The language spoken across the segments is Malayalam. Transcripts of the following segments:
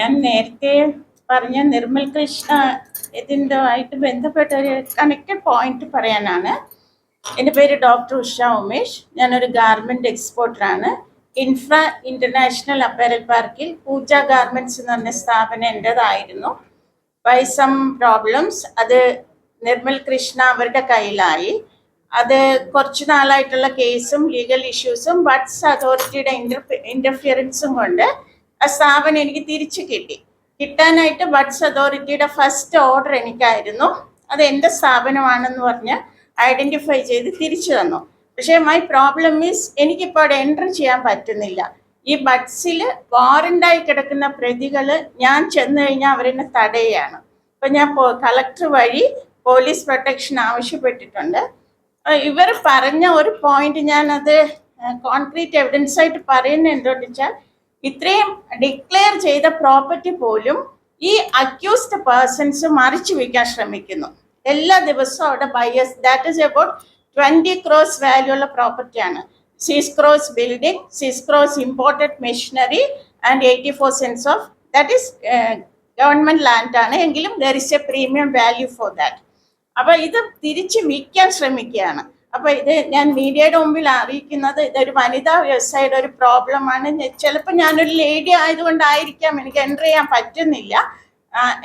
ഞാൻ നേരത്തെ പറഞ്ഞ നിർമ്മൽ കൃഷ്ണ ഇതിന്റെ ആയിട്ട് ബന്ധപ്പെട്ട ഒരു കണക്റ്റഡ് പോയിന്റ് പറയാനാണ്. എന്റെ പേര് ഡോക്ടർ ഉഷ ഉമേഷ്. ഞാനൊരു ഗാർമെന്റ് എക്സ്പോർട്ടറാണ് ഇൻഫ്ര ഇന്റർനാഷണൽ അപ്പാരൽ പാർക്കിൽ പൂജ ഗാർമെന്റ്സ് എന്ന് പറഞ്ഞ സ്ഥാപനം എന്റെതായിരുന്നു. ബൈ സം പ്രോബ്ലംസ് അത് നിർമ്മൽ കൃഷ്ണ അവരുടെ കയ്യിലായി. അത് കുറച്ച് നാളായിട്ടുള്ള കേസും ലീഗൽ ഇഷ്യൂസും ബട്ട്സ് അതോറിറ്റിയുടെ ഇന്റർഫിയറൻസും കൊണ്ട് ആ സ്ഥാപനം എനിക്ക് തിരിച്ചു കിട്ടി. കിട്ടാനായിട്ട് ബഡ്സ് അതോറിറ്റിയുടെ ഫസ്റ്റ് ഓർഡർ എനിക്കായിരുന്നു. അത് എന്റെ സ്ഥാപനമാണെന്ന് പറഞ്ഞ് ഐഡന്റിഫൈ ചെയ്ത് തിരിച്ചു തന്നു. പക്ഷേ മൈ പ്രോബ്ലം മീൻസ് എനിക്കിപ്പോൾ അവിടെ എന്റർ ചെയ്യാൻ പറ്റുന്നില്ല. ഈ ബഡ്സിൽ വാറന്റായി കിടക്കുന്ന പ്രതികൾ ഞാൻ ചെന്ന് കഴിഞ്ഞാൽ അവരെന്നെ തടയുകയാണ്. അപ്പം ഞാൻ കളക്ടർ വഴി പോലീസ് പ്രൊട്ടക്ഷൻ ആവശ്യപ്പെട്ടിട്ടുണ്ട്. ഇവർ പറഞ്ഞ ഒരു പോയിന്റ് ഞാനത് കോൺക്രീറ്റ് എവിഡൻസ് ആയിട്ട് പറയുന്നത് എന്തുകൊണ്ടെന്ന് വെച്ചാൽ ഇത്രയും ഡിക്ലെയർ ചെയ്ത പ്രോപ്പർട്ടി പോലും ഈ അക്യൂസ്ഡ് പേഴ്സൺസ് മറിച്ചു വയ്ക്കാൻ ശ്രമിക്കുന്നു. എല്ലാ ദിവസവും അവിടെ buyers that is about twenty crores value ഉള്ള പ്രോപ്പർട്ടിയാണ് six crores building six crores imported machinery and eighty four cents of that is government land ആണ്. എങ്കിലും there is a premium value for that അപ്പോൾ ഇത് തിരിച്ച് വിൽക്കാൻ ശ്രമിക്കുകയാണ്. അപ്പൊ ഇത് ഞാൻ മീഡിയയുടെ മുമ്പിൽ അറിയിക്കുന്നത് ഇതൊരു വനിതാ വ്യവസായയുടെ ഒരു പ്രോബ്ലമാണ് ചിലപ്പോൾ ഞാനൊരു ലേഡി ആയതുകൊണ്ടായിരിക്കാം എനിക്ക് എന്റർ ചെയ്യാൻ പറ്റുന്നില്ല.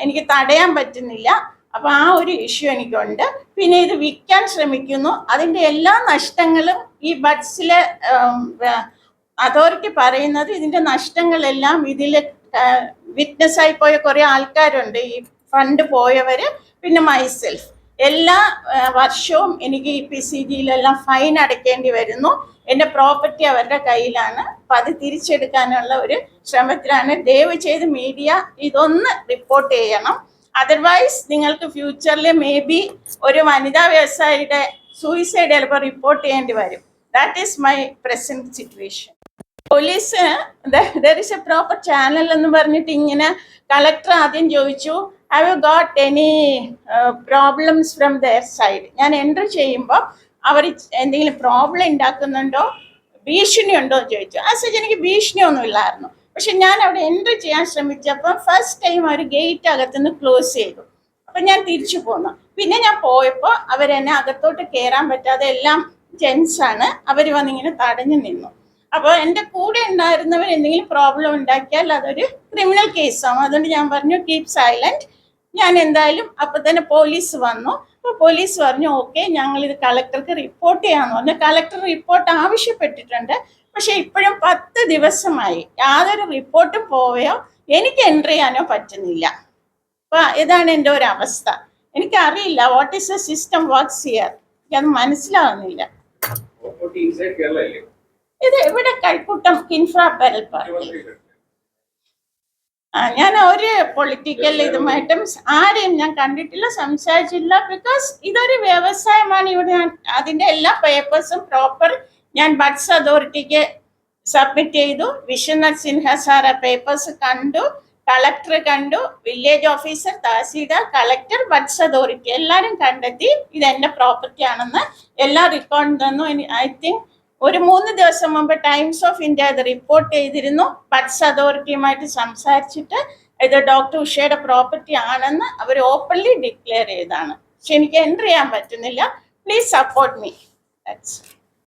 എനിക്ക് തടയാൻ പറ്റുന്നില്ല. അപ്പൊ ആ ഒരു ഇഷ്യൂ എനിക്കുണ്ട്. പിന്നെ ഇത് വിൽക്കാൻ ശ്രമിക്കുന്നു. അതിന്റെ എല്ലാ നഷ്ടങ്ങളും ഈ ബഡ്സിലെ അതോറിറ്റി പറയുന്നത് ഇതിന്റെ നഷ്ടങ്ങളെല്ലാം ഇതിൽ വിറ്റ്നസ് ആയി പോയ കുറെ ആൾക്കാരുണ്ട്. ഈ ഫണ്ട് പോയവര് പിന്നെ മൈസെൽഫ് എല്ലാ വർഷവും എനിക്ക് പി സി ജിയിലെല്ലാം ഫൈൻ അടയ്ക്കേണ്ടി വരുന്നു. എന്റെ പ്രോപ്പർട്ടി അവരുടെ കയ്യിലാണ്. അപ്പം അത് തിരിച്ചെടുക്കാനുള്ള ഒരു ശ്രമത്തിലാണ്. ദയവ് ചെയ്ത് മീഡിയ ഇതൊന്ന് റിപ്പോർട്ട് ചെയ്യണം. അതർവൈസ് നിങ്ങൾക്ക് ഫ്യൂച്ചറിൽ മേ ബി ഒരു വനിതാ വ്യവസായിയുടെ സൂയിസൈഡ് ചിലപ്പോൾ റിപ്പോർട്ട് ചെയ്യേണ്ടി വരും. That is my present situation police there is a proper channel എന്ന് പറഞ്ഞിട്ട് ഇങ്ങനെ കളക്ടർ ആദ്യം ചോദിച്ചു have you got any problems from their side ഞാൻ എന്റർ ചെയ്യുമ്പോൾ അവർ എന്തെങ്കിലും പ്രോബ്ലം ഉണ്ടാക്കുന്നുണ്ടോ ഭീഷണി ഉണ്ടോ എന്ന് ചോദിച്ചു. ആ സച്ച് എനിക്ക് ഭീഷണിയൊന്നും ഇല്ലായിരുന്നു. പക്ഷെ ഞാൻ അവിടെ എന്റർ ചെയ്യാൻ ശ്രമിച്ചപ്പോൾ ഫസ്റ്റ് ടൈം അവർ ഗേറ്റ് അകത്തുനിന്ന് ക്ലോസ് ചെയ്തു. അപ്പം ഞാൻ തിരിച്ചു പോന്നു. പിന്നെ ഞാൻ പോയപ്പോൾ അവരെന്നെ അകത്തോട്ട് കയറാൻ പറ്റാതെ എല്ലാം ജെൻസാണ് അവർ വന്നിങ്ങനെ തടഞ്ഞു നിന്നു. അപ്പോൾ എന്റെ കൂടെ ഉണ്ടായിരുന്നവർ എന്തെങ്കിലും പ്രോബ്ലം ഉണ്ടാക്കിയാൽ അതൊരു ക്രിമിനൽ കേസാവും അതുകൊണ്ട് ഞാൻ പറഞ്ഞു കീപ് സൈലന്റ് ഞാൻ എന്തായാലും അപ്പം തന്നെ പോലീസ് വന്നു. അപ്പോൾ പോലീസ് പറഞ്ഞു ഓക്കെ ഞങ്ങൾ ഇത് കളക്ടർക്ക് റിപ്പോർട്ട് ചെയ്യാമെന്ന് പറഞ്ഞു. കളക്ടർ റിപ്പോർട്ട് ആവശ്യപ്പെട്ടിട്ടുണ്ട്. പക്ഷെ ഇപ്പോഴും പത്ത് ദിവസമായി യാതൊരു റിപ്പോർട്ടും പോവുകയോ എനിക്ക് എന്റർ ചെയ്യാനോ പറ്റുന്നില്ല. അപ്പൊ ഇതാണ് എന്റെ ഒരു അവസ്ഥ. എനിക്കറിയില്ല what is a system works here എനിക്കത് മനസ്സിലാവുന്നില്ല. ഇത് ഇവിടെ കൈക്കൂട്ടം? കിൻഫ്ര പെരൽ പാർട്ടി ഞാൻ ഒരു പൊളിറ്റിക്കൽ ഇതുമായിട്ടും ആരെയും ഞാൻ കണ്ടിട്ടില്ല സംസാരിച്ചില്ല. ബിക്കോസ് ഇതൊരു വ്യവസായമാണ്. ഇവിടെ ഞാൻ അതിന്റെ എല്ലാ പേപ്പേഴ്സും പ്രോപ്പർ ഞാൻ ബഡ്സ് അതോറിറ്റിക്ക് സബ്മിറ്റ് ചെയ്തു. വിശ്വനാഥ് സിൻഹ സാർ ആ പേപ്പേഴ്സ് കണ്ടു. കളക്ടർ കണ്ടു. Village officer tahsildar collector BUDS authority എല്ലാവരും കണ്ടെത്തി. ഇത് എന്റെ പ്രോപ്പർട്ടി ആണെന്ന് എല്ലാ റെക്കോർഡും തന്നു. ഐ തിങ്ക് ഒരു മൂന്ന് ദിവസം മുമ്പ് ടൈംസ് ഓഫ് ഇന്ത്യ ഇത് റിപ്പോർട്ട് ചെയ്തിരുന്നു. ബഡ്സ് അതോറിറ്റിയുമായിട്ട് സംസാരിച്ചിട്ട് ഇത് ഡോക്ടർ ഉഷയുടെ പ്രോപ്പർട്ടി ആണെന്ന് അവർ ഓപ്പൺലി ഡിക്ലെയർ ചെയ്താണ്. പക്ഷെ എനിക്ക് എന്റർ ചെയ്യാൻ പറ്റുന്നില്ല. Please support me